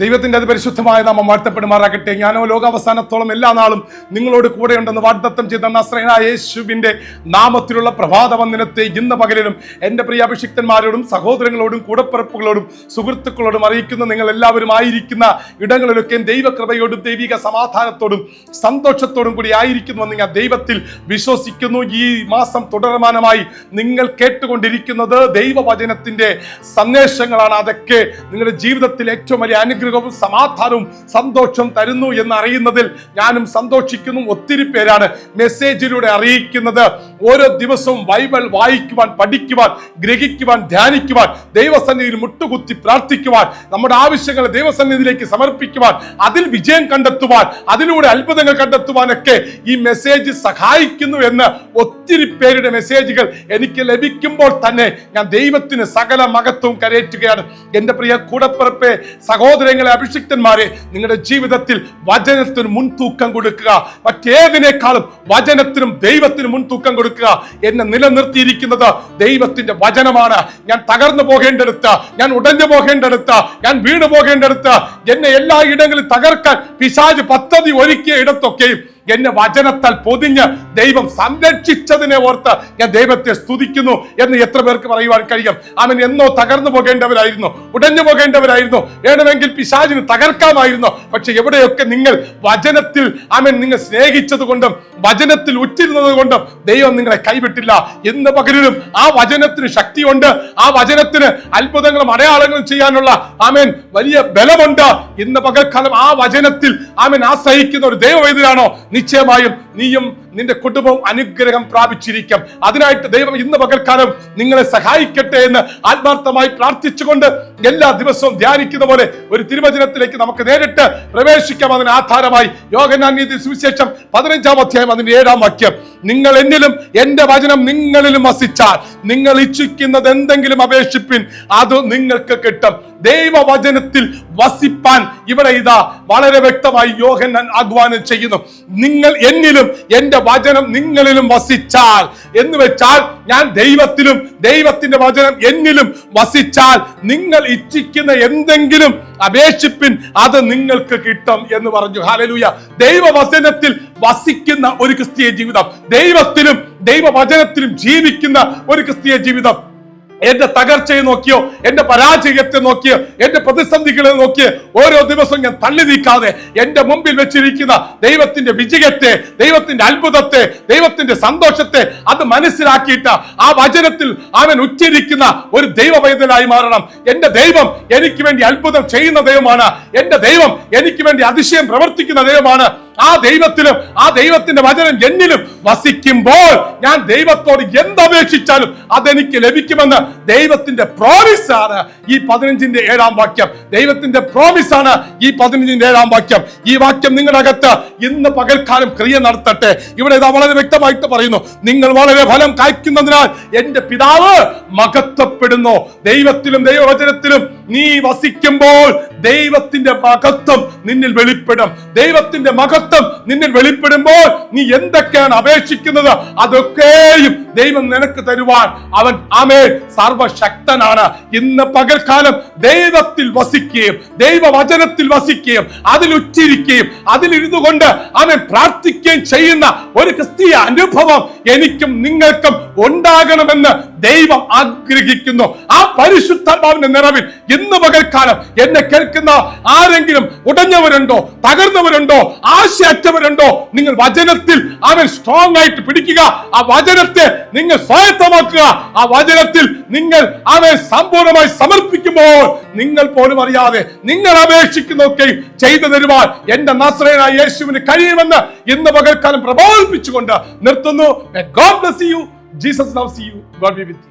ദൈവത്തിന്റെ അതിപരിശുദ്ധമായ നാമം വാഴ്ത്തപ്പെടുമാറാകട്ടെ. ഞാനോ ലോകാവസാനത്തോളം എല്ലാ നാളും നിങ്ങളോട് കൂടെയുണ്ടെന്ന് വാഗ്ദത്തം ചെയ്ത നസ്രേനായ യേശുവിന്റെ നാമത്തിലുള്ള പ്രഭാത വന്ദനത്തെ ഇന്ന് പകലിലും എന്റെ പ്രിയാഭിഷിക്തന്മാരോടും സഹോദരങ്ങളോടും കൂടപ്പിറപ്പുകളോടും സുഹൃത്തുക്കളോടും അറിയിക്കുന്ന നിങ്ങൾ എല്ലാവരും ആയിരിക്കുന്ന ഇടങ്ങളിലൊക്കെ ദൈവകൃപയോടും ദൈവിക സമാധാനത്തോടും സന്തോഷത്തോടും കൂടി ആയിരിക്കുന്നുവെന്ന് ഞാൻ ദൈവത്തിൽ വിശ്വസിക്കുന്നു. ഈ മാസം തുടർമാനമായി നിങ്ങൾ കേട്ടുകൊണ്ടിരിക്കുന്നത് ദൈവവചനത്തിന്റെ സന്ദേശങ്ങളാണ്. അതൊക്കെ നിങ്ങളുടെ ജീവിതത്തിൽ ഏറ്റവും വലിയ അനുഗ്രഹവും സമാധാനവും സന്തോഷം തരുന്നു എന്ന് അറിയുന്നതിൽ ഞാനും സന്തോഷിക്കുന്നു. ഒത്തിരി പേരാണ് മെസ്സേജിലൂടെ അറിയിക്കുന്നത്. ഓരോ ദിവസവും ബൈബിൾ വായിക്കുവാൻ പഠിക്കുവാൻ ഗ്രഹിക്കുവാൻ ധ്യാനിക്കുവാൻ ദൈവസന്നിധിയിൽ മുട്ടുകുത്തി പ്രാർത്ഥിക്കുവാൻ നമ്മുടെ ആവശ്യങ്ങൾ ദൈവസന്നിധിയിലേക്ക് സമർപ്പിക്കുവാൻ അതിൽ വിജയം കണ്ടെത്തുവാൻ അതിലൂടെ അത്ഭുതങ്ങൾ കണ്ടെത്തുവാനൊക്കെ ഈ മെസ്സേജ് സഹായിക്കുന്നു എന്ന് ഒത്തിരി പേരുടെ മെസ്സേജുകൾ എനിക്ക് ലഭിക്കുമ്പോൾ തന്നെ ഞാൻ ദൈവത്തിന് സകല മഹത്വവും കരയേറ്റുകയാണ് എന്റെ പ്രിയ കൂടപ്പിറപ്പെ സഹോദരങ്ങളെ അഭിഷിക്തന്മാരെ നിങ്ങളുടെ ജീവിതത്തിൽ വചനത്തിന് മുൻതൂക്കം കൊടുക്കുക. മറ്റേതിനേക്കാളും വചനത്തിനും ദൈവത്തിനും മുൻതൂക്കം കൊടുക്കുക. എന്നെ നിലനിർത്തിയിരിക്കുന്നത് ദൈവത്തിന്റെ വചനമാണ്. ഞാൻ തകർന്നു പോകേണ്ടടുത്ത് ഞാൻ ഉടഞ്ഞു പോകേണ്ടടുത്ത് ഞാൻ വീണു പോകേണ്ടടുത്ത് എന്നെ എല്ലാ ഇടങ്ങളിൽ തകർക്കാൻ പിശാജ് പദ്ധതി ഒരുക്കിയ ഇടത്തൊക്കെയും എന്നെ വചനത്താൽ പൊതിഞ്ഞ് ദൈവം സംരക്ഷിച്ചതിനെ ഓർത്ത് ഞാൻ ദൈവത്തെ സ്തുതിക്കുന്നു എന്ന് എത്ര പേർക്ക് പറയുവാൻ കഴിയും? അവൻ എന്നോ തകർന്നു പോകേണ്ടവരായിരുന്നു ഉടഞ്ഞു പോകേണ്ടവരായിരുന്നു. വേണമെങ്കിൽ പിശാചിന് തകർക്കാമായിരുന്നു. പക്ഷെ എവിടെയൊക്കെ നിങ്ങൾ വചനത്തിൽ അവൻ നിങ്ങൾ സ്നേഹിച്ചത് കൊണ്ടും വചനത്തിൽ ഉച്ചിരുന്നത് കൊണ്ടും ദൈവം നിങ്ങളെ കൈവിട്ടില്ല എന്ന് പകരലും ആ വചനത്തിന് ശക്തിയുണ്ട്. ആ വചനത്തിന് അത്ഭുതങ്ങളും അടയാളങ്ങളും ചെയ്യാനുള്ള ആമേൻ വലിയ ബലമുണ്ട് ഇന്ന് പകൽക്കാലം ആ വചനത്തിൽ ആമേൻ ആശ്രയിക്കുന്ന ഒരു ദൈവവൈദ്യരാണോ നിശ്ചയമായും നീയും നിന്റെ കുടുംബം അനുഗ്രഹം പ്രാപിച്ചിരിക്കും. അതിനായിട്ട് ദൈവം ഇന്ന് പകൽക്കാലം നിങ്ങളെ സഹായിക്കട്ടെ എന്ന് ആത്മാർത്ഥമായി പ്രാർത്ഥിച്ചുകൊണ്ട് എല്ലാ ദിവസവും ധ്യാനിക്കുന്ന പോലെ ഒരു തിരുവചനത്തിലേക്ക് നമുക്ക് നേരിട്ട് പ്രവേശിക്കാം. അതിന് ആധാരമായി യോഗനാനീതി സുവിശേഷം പതിനഞ്ചാം അധ്യായം അതിന്റെ ഏഴാം വാക്യം. നിങ്ങൾ എന്നിലും എന്റെ വചനം നിങ്ങളിലും വസിച്ചാൽ നിങ്ങൾ ഇച്ഛിക്കുന്നത് എന്തെങ്കിലും അപേക്ഷിപ്പിൻ അത് നിങ്ങൾക്ക് കിട്ടും. ദൈവവചനത്തിൽ വസിപ്പാൻ ഇവിടെ ഇതാ വളരെ വ്യക്തമായി യോഹന്നാൻ ആഹ്വാനം ചെയ്യുന്നു. നിങ്ങൾ എന്നിലും എന്റെ വചനം നിങ്ങളിലും വസിച്ചാൽ എന്ന് വെച്ചാൽ ഞാൻ ദൈവത്തിലും ദൈവത്തിന്റെ വചനം എന്നിലും വസിച്ചാൽ നിങ്ങൾ ഇച്ഛിക്കുന്ന എന്തെങ്കിലും അപേക്ഷിപ്പിൻ അത് നിങ്ങൾക്ക് കിട്ടും എന്ന് പറഞ്ഞു. ഹാലലൂയ ദൈവവചനത്തിൽ വസിക്കുന്ന ഒരു ക്രിസ്തീയ ജീവിതം ദൈവത്തിലും ദൈവവചനത്തിലും ജീവിക്കുന്ന ഒരു ക്രിസ്തീയ ജീവിതം എന്റെ തകർച്ചയെ നോക്കിയോ എന്റെ പരാജയത്തെ നോക്കിയോ എന്റെ പ്രതിസന്ധികളെ നോക്കിയോ ഓരോ ദിവസവും ഞാൻ തള്ളി നീക്കാതെ എന്റെ മുമ്പിൽ വെച്ചിരിക്കുന്ന ദൈവത്തിന്റെ വിജയത്തെ ദൈവത്തിന്റെ അത്ഭുതത്തെ ദൈവത്തിന്റെ സന്തോഷത്തെ അത് മനസ്സിലാക്കിയിട്ട് ആ വചനത്തിൽ അവൻ ഉച്ചരിക്കുന്ന ഒരു ദൈവവൈദ്യനായി മാറണം. എന്റെ ദൈവം എനിക്ക് വേണ്ടി അത്ഭുതം ചെയ്യുന്ന ദൈവമാണ്. എന്റെ ദൈവം എനിക്ക് വേണ്ടി അതിശയം പ്രവർത്തിക്കുന്ന ദൈവമാണ്. ആ ദൈവത്തിലും ആ ദൈവത്തിന്റെ വചനം എന്നിലും വസിക്കുമ്പോൾ ഞാൻ ദൈവത്തോട് എന്തപേക്ഷിച്ചാലും അതെനിക്ക് ലഭിക്കുമെന്ന് ദൈവത്തിന്റെ പ്രോമിസ് ആണ്. ഈ പതിനഞ്ചിന്റെ ഏഴാം വാക്യം. ദൈവത്തിന്റെ പ്രോമിസ് ആണ് ഈ പതിനഞ്ചിന്റെ ഏഴാം വാക്യം. ഈ വാക്യം നിങ്ങളുടെ അകത്ത് ഇന്ന് പകൽക്കാലം ക്രിയ നടത്തട്ടെ. ഇവിടെ ഇതാ വളരെ വ്യക്തമായിട്ട് പറയുന്നു. നിങ്ങൾ വളരെ ഫലം കായ്ക്കുന്നതിനാൽ എന്റെ പിതാവ് മകത്വപ്പെടുന്നു ദൈവത്തിലും ദൈവവചനത്തിലും നീ വസിക്കുമ്പോൾ ദൈവത്തിന്റെ മകത്വം നിന്നിൽ വെളിപ്പെടും. ദൈവത്തിന്റെ മഹത്വം നിന്നിൽ വെളിപ്പെടുമ്പോൾ നീ എന്തൊക്കെയാണ് അപേക്ഷിക്കുന്നത്? അതൊക്കെയും ദൈവം നിനക്ക് തരുവാൻ. അവൻ ആമേ സർവശക്തനാണ്. ഇന്ന് പകൽക്കാലം ദൈവത്തിൽ വസിക്കുകയും ദൈവവചനത്തിൽ വസിക്കുകയും അതിൽ ഉച്ചിരിക്കുകയും അതിലിരുന്നു കൊണ്ട് അവൻ പ്രാർത്ഥിക്കുകയും ചെയ്യുന്ന ഒരു ക്രിസ്തീയ അനുഭവം എനിക്കും നിങ്ങൾക്കും ഉണ്ടാകണമെന്ന് ദൈവം ആഗ്രഹിക്കുന്നു. ആ പരിശുദ്ധാത്മാവിന്റെ നിറവിൽ ഇന്ന് പകൽക്കാലം എന്നെ കേൾക്കുന്ന ആരെങ്കിലും ഉടഞ്ഞവരുണ്ടോ തകർന്നവരുണ്ടോ ആശയറ്റവരുണ്ടോ നിങ്ങൾ വചനത്തിൽ അവൻ സ്ട്രോങ് ആയിട്ട് പിടിക്കുക. ആ വചനത്തെ നിങ്ങൾ സ്വായത്തമാക്കുക. ആ വചനത്തിൽ നിങ്ങൾ അവൻ സമ്പൂർണമായി സമർപ്പിക്കുമ്പോൾ നിങ്ങൾ പോലും അറിയാതെ നിങ്ങൾ അപേക്ഷിക്കുന്നൊക്കെയും ചെയ്തു തരുവാൻ എന്റെ നസ്രേനായ യേശുവിന് കഴിയുമെന്ന് ഇന്ന് പകൽക്കാലം പ്രബോധിപ്പിച്ചുകൊണ്ട് നിർത്തുന്നു. God bless you Jesus loves you. God be with you.